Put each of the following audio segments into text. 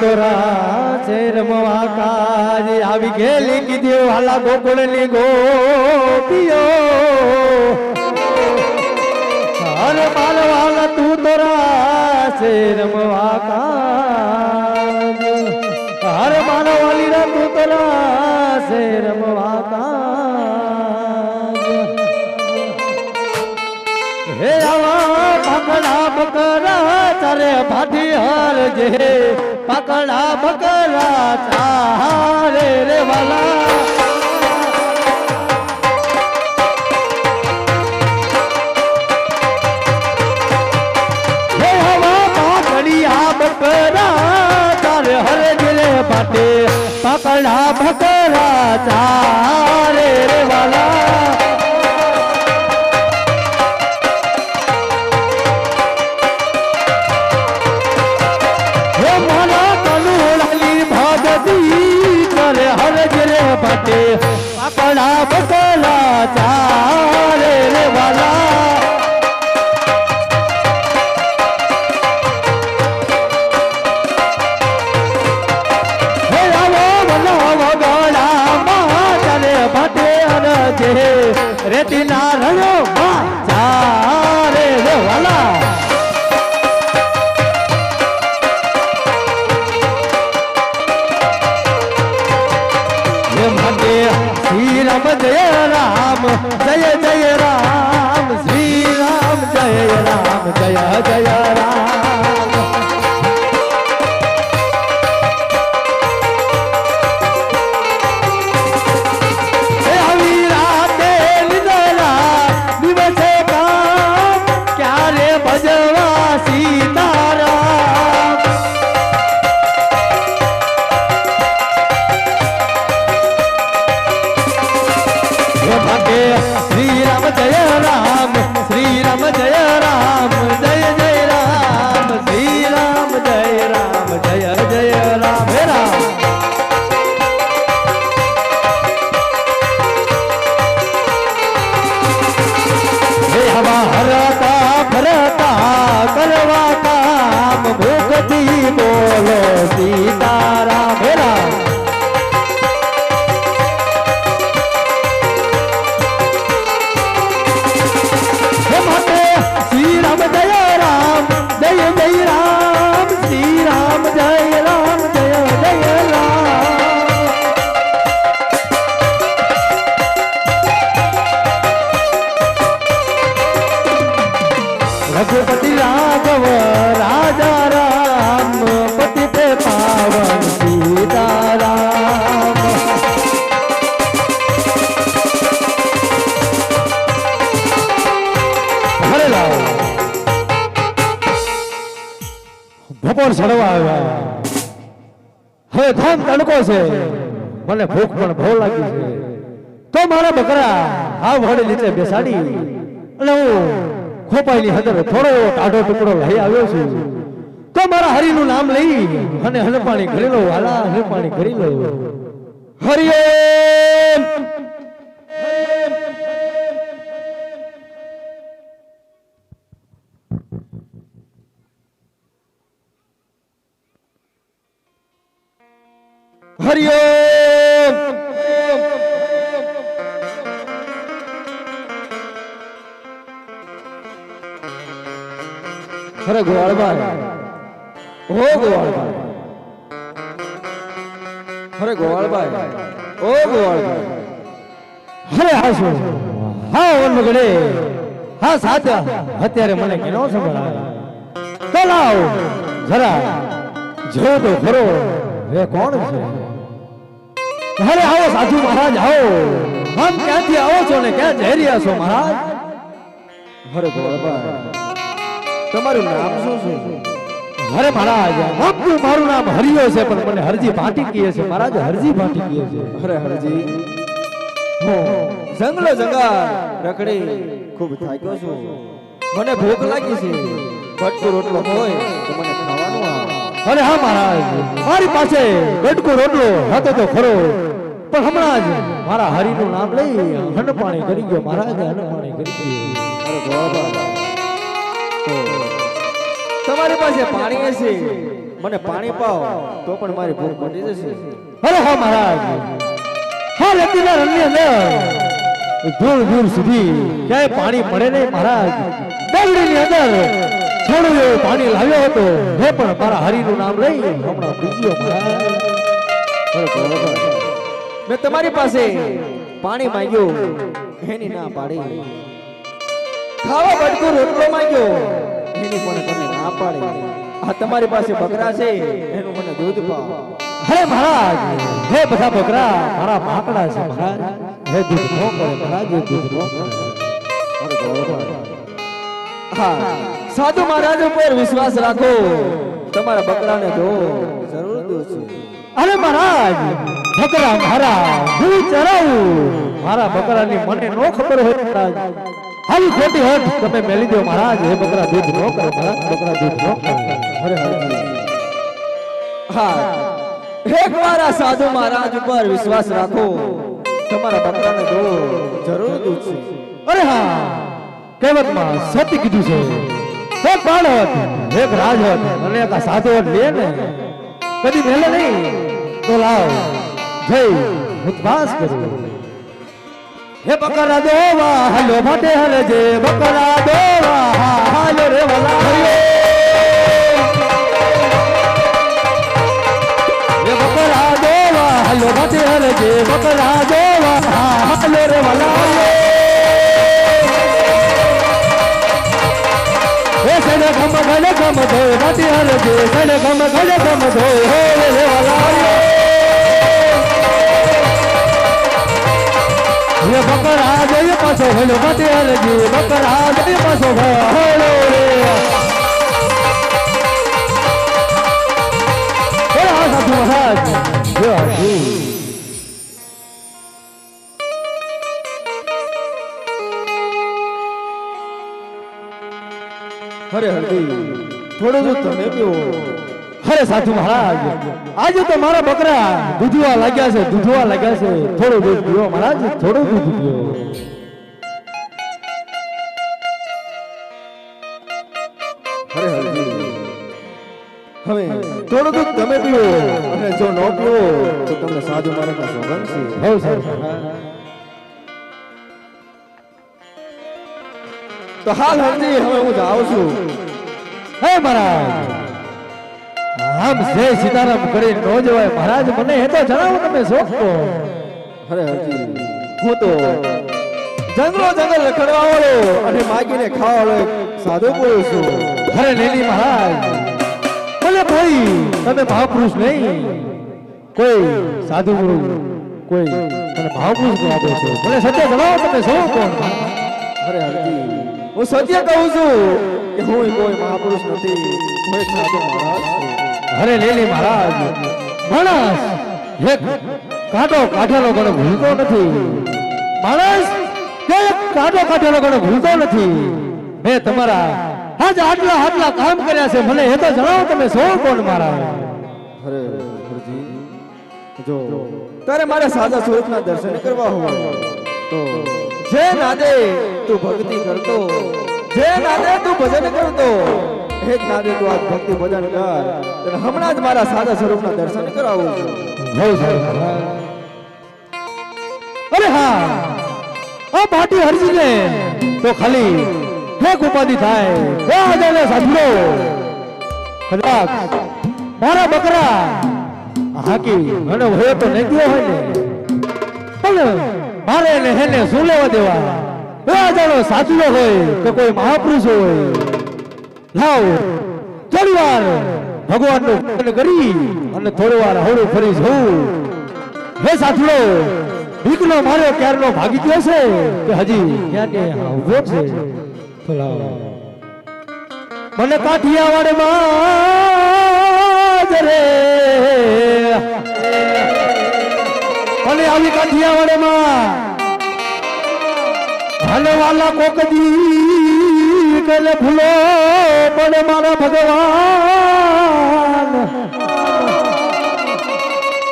કાન તું તો છે રમવા કાજ આવી ગેલી કીધી વાલા ગોકુળની ગોપીઓ. હરે માલવાલા તું તો છે રમવા કાજ હરે માલવાલી રા તું તો છે રમવા કાજ હે આવા પકડા બકરા, તારે ભાટી હાર જે પકડા બકરા ચારે રે વાલા. બકરા ચારે હરે દિલે પાટે પકડા બકરા ચારે રે વાલા. ભાગતી કરે હરજ રે પટે આપણા બકલા ચારે બેસાડી. અને હું ખોપાઈની હદર થોડો ટાઢો ટુકડો લઈ આવ્યો છું. તો મારા હરિનું નામ લઈ અને હલપાણી કરી લો, વાલા, હલપાણી કરી લો. હરિઓમ હરિઓમ અરે ગોવાળભાઈ ઓ ગોવાળભાઈ અરે ગોવાળભાઈ ઓ ગોવાળભાઈ અરે હા શું? હા ઓન મગડે હા, સાચા. અત્યારે મને કેનો સંભળાય તો લાવ જરા જો તો ખરો. એ કોણ છે? અરે આવો, સાધુ મહારાજ, આવો. આમ ક્યાંથી આવો છો ને ક્યાં જઈ રહ્યા છો મહારાજ? અરે ગોળભાઈ તમારું નામ શું છે? અરે મહારાજ આમ મારું નામ હરિયો છે પણ મને હરજી ભાટી કહે છે. મહારાજ હરજી ભાટી કહે છે. અરે હરજી. હું જંગલો જંગા રખડી ખૂબ થાક્યો છું. મને ભૂખ લાગી છે. ભટકો રોટલો હોય તો મને ખાવાનું આવે. અરે હા મહારાજ મારી પાસે ગટકો રોટલો હતો તો ખરો. પણ હમણાં જ મારા હરિનું નામ લઈ હનપાણી કરી ગયો. મહારાજ હનપાણી કરી ગયો અરે તો તમારી પાસે પાણી છે મને પાણી પાવ તો પણ મારી ભૂખ મટી જશે. અરે હા મહારાજ. હા નદીના રણની અંદર દૂર દૂર સુધી ક્યાંય પાણી મળે નહીં મહારાજ. ડગડીની અંદર થોડું એવું પાણી લાવ્યો હતો. હે પણ મારા હરિનું નામ લઈ હમણાં બીજો મહારાજ. મેં તમારી પાસે પાણી માંગ્યું એની ના પાડી. ખાવા બટકું રોટલો માંગ્યો. એની પણ તમે ના પાડી. આ તમારી પાસે બકરા છે. એનું મને દૂધ પાવ હે મહારાજ હે બધા બકરા મારા માકડા છે મહારાજ. હે દૂધ નો કરે મહારાજ હે દૂધ નો કરે. સાધુ મહારાજ ઉપર વિશ્વાસ રાખો. તમારા બકરાને દો. જરૂર દો છું. અરે મહારાજ બકરા મારા હું ચરાવું. મારા બકરાની મને નો ખબર હોય મહારાજ. આવી ખોટી હટ તમે મેલી દો મહારાજ. હે બકરા દૂધ નો કરે મહારાજ, બકરા દૂધ નો કરે. હરે હરે હા. એક વાર આ સાધુ મહારાજ ઉપર વિશ્વાસ રાખો. તમારા બકરાને દો જરૂર દૂધ છે. અરે હા. કહેવતમાં સત્ય કીધું છે. એક બાળ હોત, એક રાજ હોત અને એક સાધુ હોત, લે ને. કદી મેલે નહીં. તો લાવ. જય. ઉદ્વાસ કરું. હે બકરા દોવા, હાલો માટે હરજે બકરા દોવા હાલો રે વલા. હે બકરા દોવા, હાલો માટે હરજે બકરા દોવા હાલો રે વલા. હે સને ગમ ગલે ગમ ધોય માટી હરજે સને ગમ ગલે ગમ ધોય, હો રે વલા. ये बकरा जय पासो हेलो मते अलगी बकरा जय पासो हेलो रे हे हा साधु महाराज जय हरि અરે હરજી થોડું દૂધ તમે પીવો અરે સાધુ મહારાજ આજે તો મારા બકરા દૂધવા લાગ્યા છે દૂધવા લાગ્યા છે. થોડું દૂધ પીવો મહારાજ થોડું દૂધ પીવો હવે થોડું દૂધ તમે પીવો અને જો ન પીવો તો તમને સાધુ મહારાજના સોગંદ છે. હો સર તો હાલ હરજી હવે હું જાઉં છું. હે મહારાજ. આમ જય સીતારામ કરી નો જવાય મહારાજ મને એ તો જણાવો તમે શું કહો અરે હજી હું તો જંગલો જંગલ રખડવા વાળો અને માગીને ખાવા વાળો સાધુ બોલું છું. અરે લેલી મહારાજ ભલે ભાઈ તમે મહાપુરુષ નહીં. કોઈ સાધુ ગુરુ કોઈ તમે મહાપુરુષ કહો આપો છો મને સત્ય જણાવો તમે શું કોણ અરે હજી હું સત્ય કહું છું કે હું કોઈ મહાપુરુષ નથી. હું એક સાધુ મહારાજ છું. અરે લેલી મહારાજ. માણસ એક કાંટો કાઢેલો ગણો ભૂલતો નથી. માણસ એક કાંટો કાઢેલો ગણો ભૂલતો નથી. મેં તમારા આજ આટલા આટલા કામ કર્યા છે. મને એ તો જણાવો તમે શું કોણ મારા હરે જો તારે મારે સાદા સુરતના દર્શન કરવા હોય તો જે નાદે તું ભક્તિ કરતો જે નાદે તું ભજન કરતો એ જ નાદે તું આજ ભક્તિ ભજન કર. તને હમણાં જ મારા સાદા સ્વરૂપના દર્શન કરાવું બહુ સારું અરે હા. આ પાટી હરજીને તો ખાલી એક ઉપાધિ થાય. હે આદરને સાંભળો કદાચ મારા બકરા હાકી અને હોય તો નહીં ગયો હોય ને. મારે એને હેને શું લેવા દેવા? હે આદરનો સાચલો હોય કે કોઈ મહાપુરુષ હોય? લાવ. થોડી વાર ભગવાનનું કરી અને થોડી વાર હળું ફરી જવું. હે સાથડો ભીખનો માર્યો ક્યારનો ભાગી ગયો છે કે હજી ક્યાં કે ઊભો છે? તો લાવો મને કાઠિયાવાડમાં રે. મને આવી કાઠિયાવાડમાં હાલે વાલા કોકદી કલે ભૂલો મને મારા ભગવાન?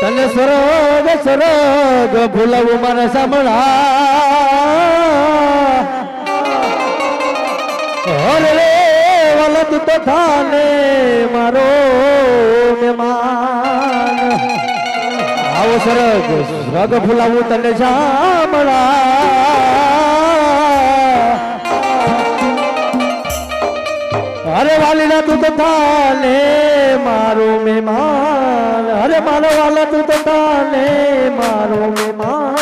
તને સરોગ સરોગ ભૂલવું મને સાંભળા. હર રે, વલદ તો થાને મારો મહેમાન આવો સરગ સરગ ભૂલાવું તને સાંભળા. વાલીના તું તો થાને મારો મહેમાન. અરે મારો વાલા તું તો થાને મારો મહેમાન.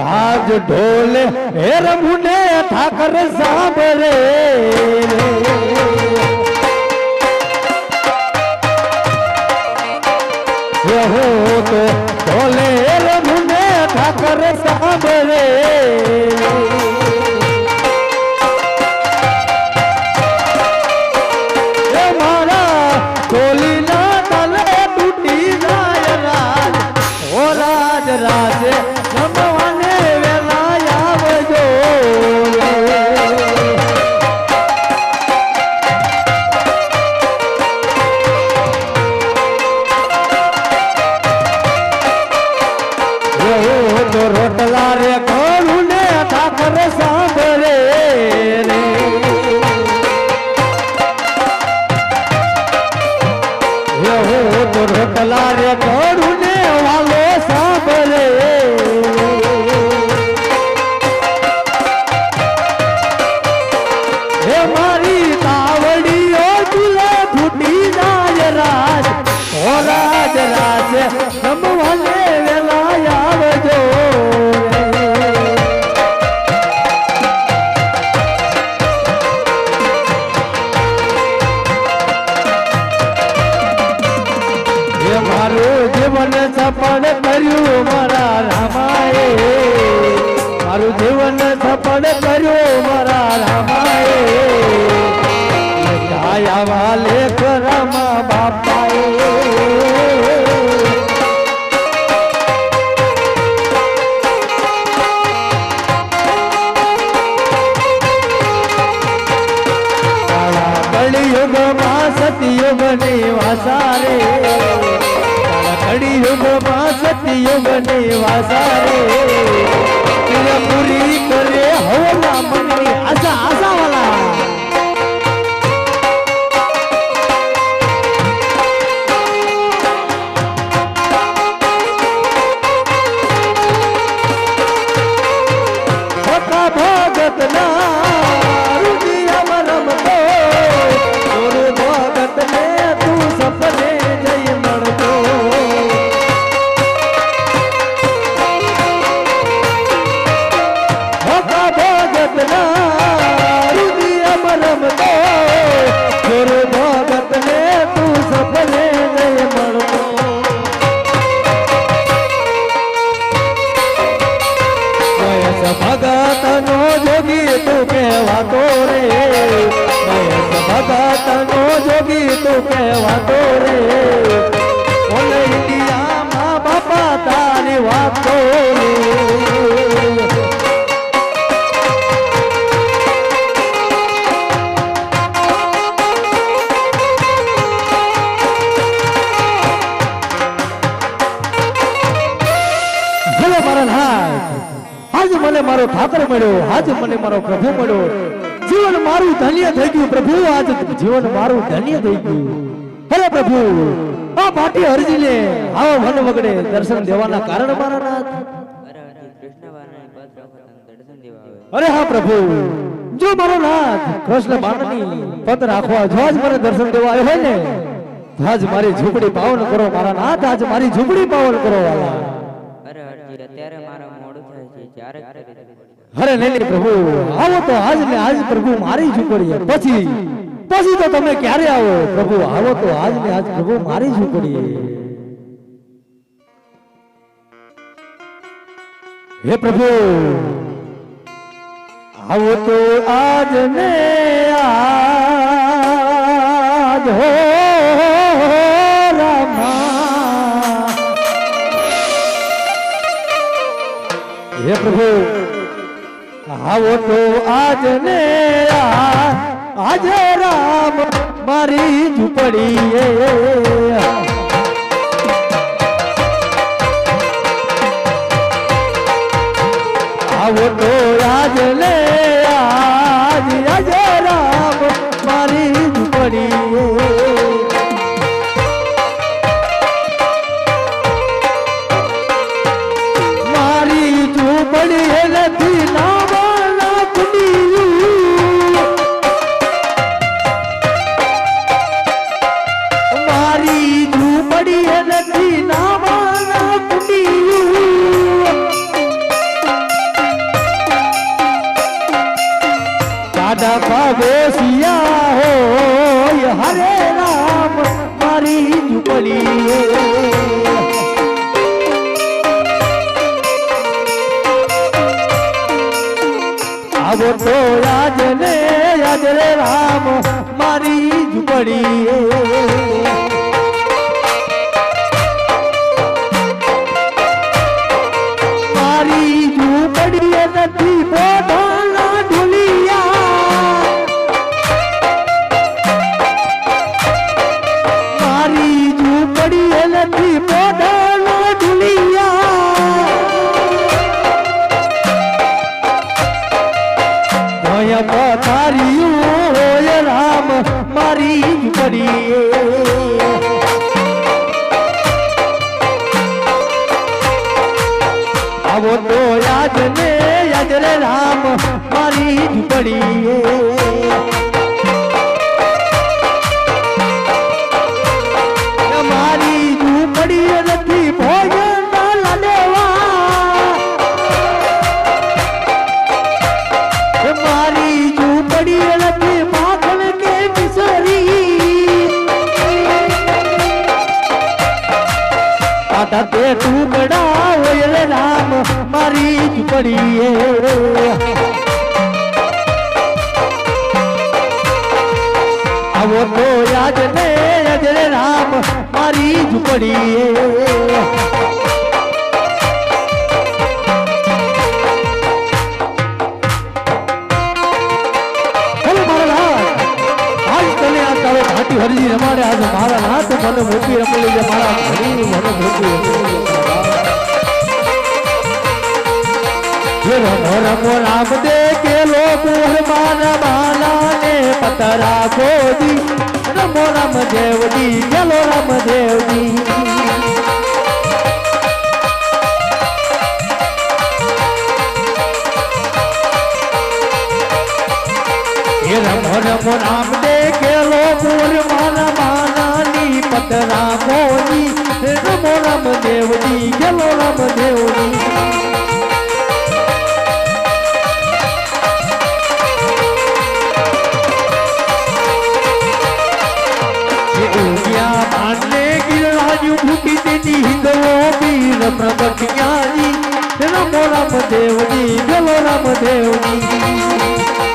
આજ ઢોલ હે રમુને ઠાકર સાંભળે ઠાકર સાંભળે ગાયા વાલે કરમા બાપાએ કળિયુગમાં સતયુગની વાસારે કળિયુગમાં સતયુગની વાસારે મને મારો ઠાકર મળ્યો, આજ મને મારો પ્રભુ મળ્યો. જીવન મારું ધન્ય થઈ ગયું, પ્રભુ, આજ જીવન મારું ધન્ય થઈ ગયું. હરે પ્રભુ, આ પાટી હરજીને આવો મન વગડે દર્શન દેવાના કારણ મારા નાથ. અરે હા પ્રભુ, જો મારો નાથ કૃષ્ણ બાણની પદ રાખવા, જો આજ મને દર્શન દેવા આવ્યો હોય ને આજ મારી ઝૂંપડી પાવન કરો, મારા નાથ, આજ મારી ઝૂંપડી પાવન કરો, વાલા. અરે અત્યારે મારા નહીં નહીં પ્રભુ, આવો તો આજ ને આજ પ્રભુ મારી ઝુંપડીએ પછી પછી તો તમે ક્યારે આવો? પ્રભુ, આવો તો આજ ને આજ પ્રભુ મારી ઝુંપડીએ હે પ્રભુ, આવો તો આજ ને આજ હો. હે પ્રભુ. આવો તો આજ ને આ આજે રામ મારી ઝૂંપડી આવો તો આજ મારી ઝૂંપડી નથી ઝૂંપડી આવો તો યાદ ને યાદ રે રામ મારી ઝૂંપડી રમો રામ દે કે લોકો મારા બાલા ને પતરા ગોદી રમો રામ દેવજી ગેલો રામ દેવજી એ રમો રમો રામ દે કેલો પૂર માના માનાની પતરા ગોદી રમો રામ દેવજી ગેલો રામ દેવજી પ્રગટ્યાજી રમો રામ દેવજી ગેલો રામ દેવજી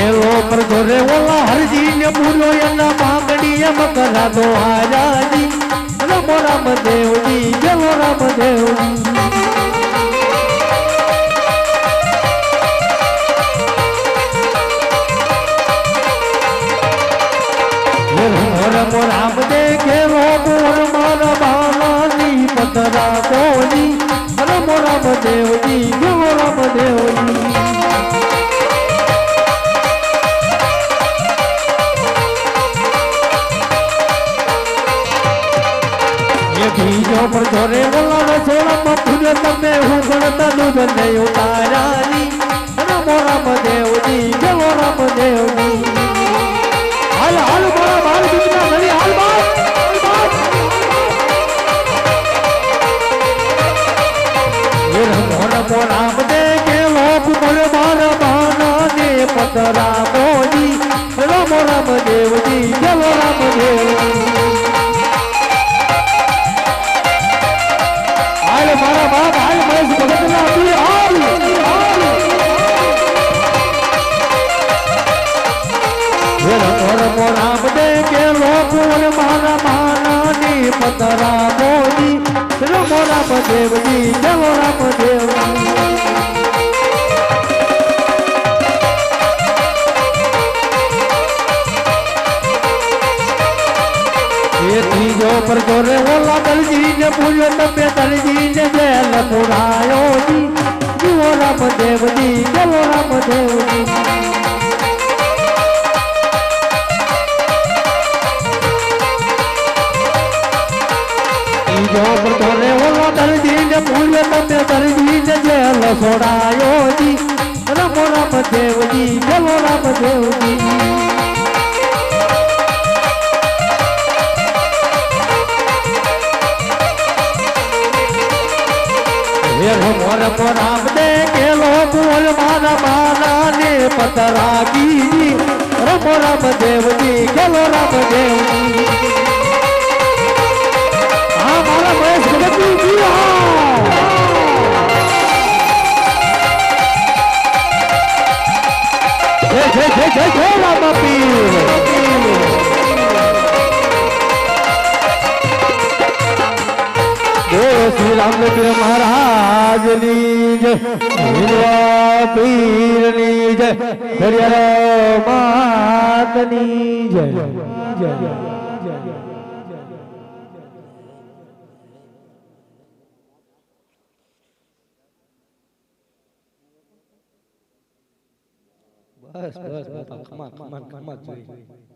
એવો પર ઘરે ઓલા હરજી ને પૂરો એના માંગણી એમ કરા દો આજાજી રમો રામ દેવજી જવો રામ દેવજી રમો રમો, રામ દે ઘેરો બોર મારા બાલાની પતરા કોની? રમો રામ દેવજી જવો રામ દેવજી. બીજો પર ધોરે બોલાવે સોળમાં ફૂલે તમે હું ગણતા દૂધ નહીં ઉતારાની હાલ મારા બાપ, હાલ મહેશ ભગતના આપી, હાલ હાલ. રામ દે કે લોકો મારા માના ની પતરા મોજી રમો રમો રામ દેવજી ચલો પૂર્યો તમે દલજી ને જેલ પુરાયો ને પતરાગી રમો રામ દેવજી ગેલો રામ દેવજી હા, મારા મહેશ જગતજી જય જય જય જય રામ પીર શ્રી રામચંદ્ર મહારાજની જય પીરની જય હરિહર માતની જય જય બસ બસ બસ કમા કમા કમા જોઈ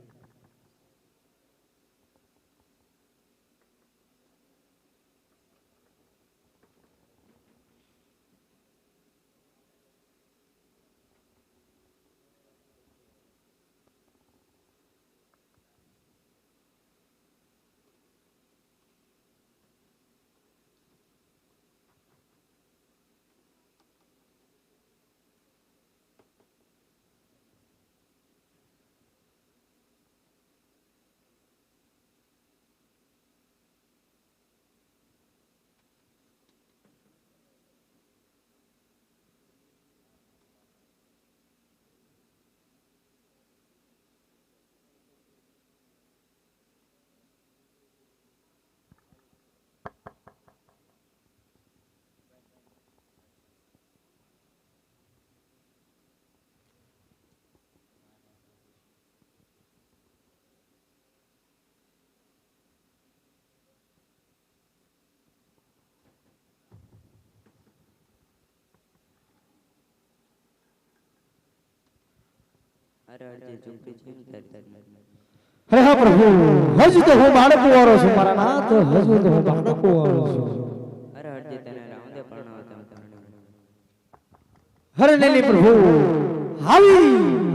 તારી હે પ્રભુ હજુ તો હું બાળકો વાળો છું મારા નાથ હજુ તો હું બાળકો વાળો છું અરે અરજી તને રામદે પરણાવતા હરે નેલી પ્રભુ હાવી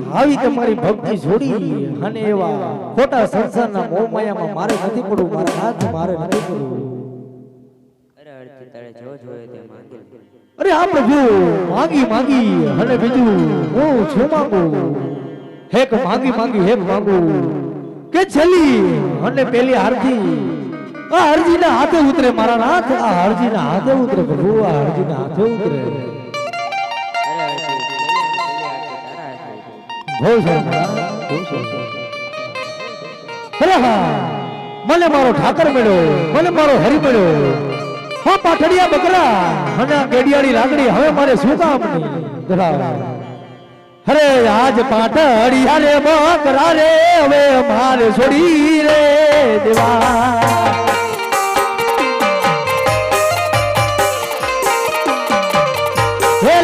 હાવી તમારી ભક્તિ છોડી અને એવા ખોટા સંસારના મોહ માયામાં મારે નથી પડવું મારા નાથ મારે નથી પડવું અરે અરજી તારે જો જોઈએ તે માંગી અરે હા પ્રભુ માંગી માંગી અને બીજું હું છું માંગુ હેક માંગી માંગી હેક માંગુ કે છેલ્લી? અને પેલી હારજી. આ હરજીના હાથે ઉતરે મારા નાથ, આ હરજીના હાથે ઉતરે પ્રભુ, આ હરજીના હાથે ઉતરે. મને મારો ઠાકર મળ્યો, મને મારો હરી મળ્યો. હા, પાઠડિયા બકરા, અને ગેડિયાળી લાગણી હવે મારે શું કામની ધરાવ અરે આજ પાટડિયા રે બકરા રે હવે મારે છોડી રે દેવા. હે